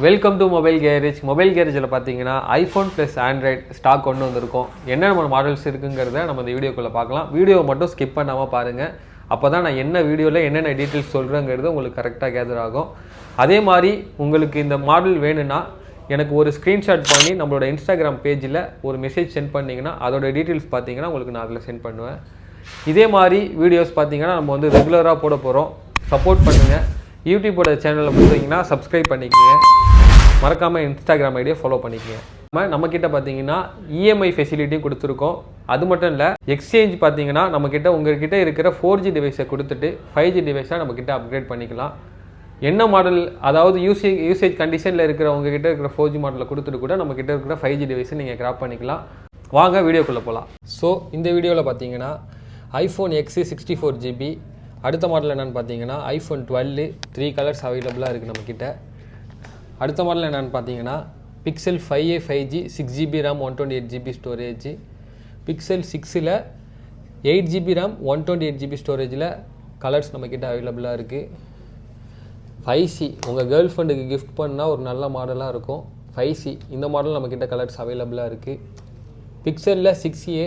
Welcome to mobile garage mobile கேரேஜில் பார்த்தீங்கன்னா iPhone plus Android stock கொண்டு வந்திருக்கோம். என்னென்ன மாடல்ஸ் இருக்குங்கிறத நம்ம இந்த வீடியோக்குள்ளே பார்க்கலாம். வீடியோவை மட்டும் ஸ்கிப் பண்ணாமல் பாருங்கள் அப்போ தான் நான் என்ன வீடியோவில் என்னென்ன டீட்டெயில்ஸ் சொல்கிறேங்கிறது உங்களுக்கு கரெக்டாக கேதர் ஆகும். அதே மாதிரி உங்களுக்கு இந்த மாடல் வேணும்னா எனக்கு ஒரு ஸ்க்ரீன்ஷாட் பண்ணி நம்மளோட இன்ஸ்டாகிராம் பேஜில் ஒரு மெசேஜ் சென்ட் பண்ணிங்கன்னா அதோட டீட்டெயில்ஸ் பார்த்தீங்கன்னா உங்களுக்கு நான் அதில் சென்ட் பண்ணுவேன். இதே மாதிரி வீடியோஸ் பார்த்தீங்கன்னா நம்ம வந்து ரெகுலராக போட போகிறோம் சப்போர்ட் பண்ணுங்கள் யூடியூபோட சேனலில் பார்த்தீங்கன்னா சப்ஸ்கிரைப் பண்ணிக்கோங்க. மறக்காமல் இன்ஸ்டாகிராம் ஐடியை ஃபாலோ பண்ணிக்கோங்க. நம்ம நம்மக்கிட்ட பார்த்தீங்கன்னா இஎம்ஐ ஃபெசிலிட்டியும் கொடுத்துருக்கோம். அது மட்டும் இல்லை எக்ஸ்சேஞ்ச் பார்த்தீங்கன்னா நம்மக்கிட்ட உங்ககிட்ட இருக்கிற ஃபோர் ஜி டிவைஸை கொடுத்துட்டு ஃபைவ் ஜி டிவைஸாக நம்மக்கிட்ட அப்கிரேட் பண்ணிக்கலாம். என்ன மாடல் அதாவது யூசேஜ் யூசேஜ் கண்டிஷனில் இருக்கிற உங்ககிட்ட இருக்கிற ஃபோர் ஜி மாடலை கொடுத்துட்டு கூட நம்மக்கிட்ட இருக்கிற ஃபைவ் ஜி டிவைஸை நீங்கள் கிராப் பண்ணிக்கலாம். வாங்க வீடியோக்குள்ளே போகலாம் ஸோ இந்த வீடியோவில் பார்த்தீங்கன்னா iPhone X sixty four GB அடுத்த மாடல் என்னென்னு பார்த்தீங்கன்னா ஐஃபோன் டுவெல்லு த்ரீ கலர்ஸ் அவைலபிளாக இருக்குது நம்மக்கிட்ட அடுத்த மாடல் என்னென்னு பார்த்தீங்கன்னா Pixel five A five G six GB RAM one twenty eight GB storage Pixel சிக்ஸில் eight GB RAM one twenty eight GB ஸ்டோரேஜில் colours நம்மக்கிட்ட அவைலபிளாக இருக்குது ஃபைவ் சி உங்கள் கேர்ள் ஃப்ரெண்டுக்கு கிஃப்ட் பண்ணால் ஒரு நல்ல மாடலாக இருக்கும். ஃபைவ் சி இந்த மாடல் நம்மக்கிட்ட கலர்ஸ் அவைலபிளாக இருக்குது பிக்சலில் சிக்ஸ் ஏ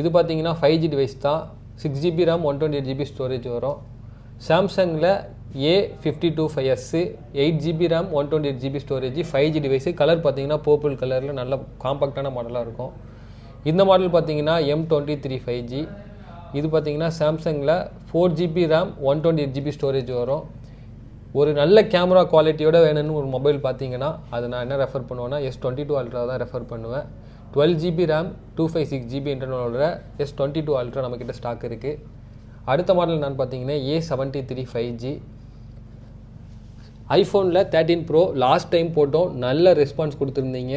இது பார்த்தீங்கன்னா ஃபைவ் ஜி டிவைஸ் தான். Six GB RAM one twenty eight GB storage வரும். சாம்சங்கில் A fifty two five S eight GB RAM one twenty eight GB storage five G device colour பார்த்தீங்கன்னா purple கலரில் நல்ல காம்பாக்டான மாடலாக இருக்கும். இந்த மாடல் பார்த்தீங்கன்னா M twenty three five G இது பார்த்தீங்கன்னா சாம்சங்கில் four GB RAM one twenty eight GB storage வரும். ஒரு நல்ல கேமரா குவாலிட்டியோட வேணும்னு ஒரு மொபைல் பார்த்தீங்கன்னா அதை நான் என்ன ரெஃபர் பண்ணுவேன்னா எஸ் டுவெண்ட்டி டூ அல்ட்ரா தான் ரெஃபர் பண்ணுவேன். Twelve GB RAM two five six GB இன்டர்னலோட S twenty two ultra நம்மக்கிட்ட ஸ்டாக் இருக்குது அடுத்த மாடல் என்னென்னு பார்த்தீங்கன்னா A seventy three five G ஐஃபோனில் thirteen pro last time போட்டோம். நல்ல ரெஸ்பான்ஸ் கொடுத்துருந்தீங்க.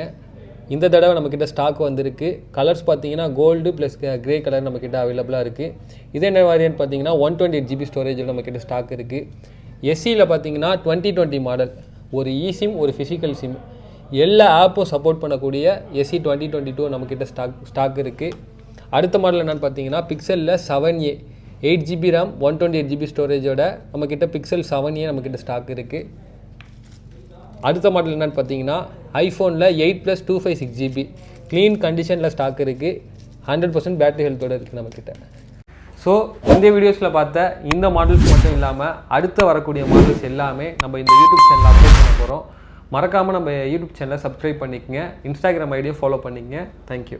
இந்த தடவை நம்மக்கிட்ட ஸ்டாக் வந்திருக்கு. கலர்ஸ் பார்த்தீங்கன்னா கோல்டு ப்ளஸ் கிரே கலர் நம்மக்கிட்ட அவைலபிளாக இருக்குது இதே என்ன வேரியன்ட் பார்த்தீங்கன்னா ஒன் டுவெண்ட்டி எயிட் ஜிபி ஸ்டோரேஜில் நம்மக்கிட்ட ஸ்டாக் இருக்குது எஸ்சியில் பார்த்தீங்கன்னா டுவெண்ட்டி டுவெண்ட்டி மாடல் ஒரு e இ சிம் ஒரு ஃபிசிக்கல் சிம் எல்லா ஆப்பும் சப்போர்ட் பண்ணக்கூடிய எஸ்சி டுவெண்ட்டி டுவெண்ட்டி டூ நம்மக்கிட்ட ஸ்டாக் ஸ்டாக் இருக்குது அடுத்த மாடல் என்னென்னு பார்த்தீங்கன்னா பிக்சலில் seven A eight GB RAM one twenty eight GB ஸ்டோரேஜோட நம்மக்கிட்ட பிக்சல் செவனே நம்மக்கிட்ட ஸ்டாக் இருக்குது அடுத்த மாடல் என்னென்னு பார்த்தீங்கன்னா ஐஃபோனில் eight plus two five six GB clean கண்டிஷனில் ஸ்டாக் இருக்குது ஹண்ட்ரட் பர்சன்ட் பேட்டரி ஹெல்த்தோடு இருக்குது நம்மக்கிட்ட ஸோ இந்த வீடியோஸில் பார்த்த இந்த மாடல்ஸ் மட்டும் இல்லாமல் அடுத்த வரக்கூடிய மாடல்ஸ் எல்லாமே நம்ம இந்த யூடியூப் சேனலில் அப்லோட் பண்ண போகிறோம் மறக்காமல் நம்ம யூடியூப் சேனலை சப்ஸ்கிரைப் பண்ணிக்கங்க. இன்ஸ்டாகிராம் ஐடியை ஃபாலோ பண்ணிக்கங்க. தேங்க்யூ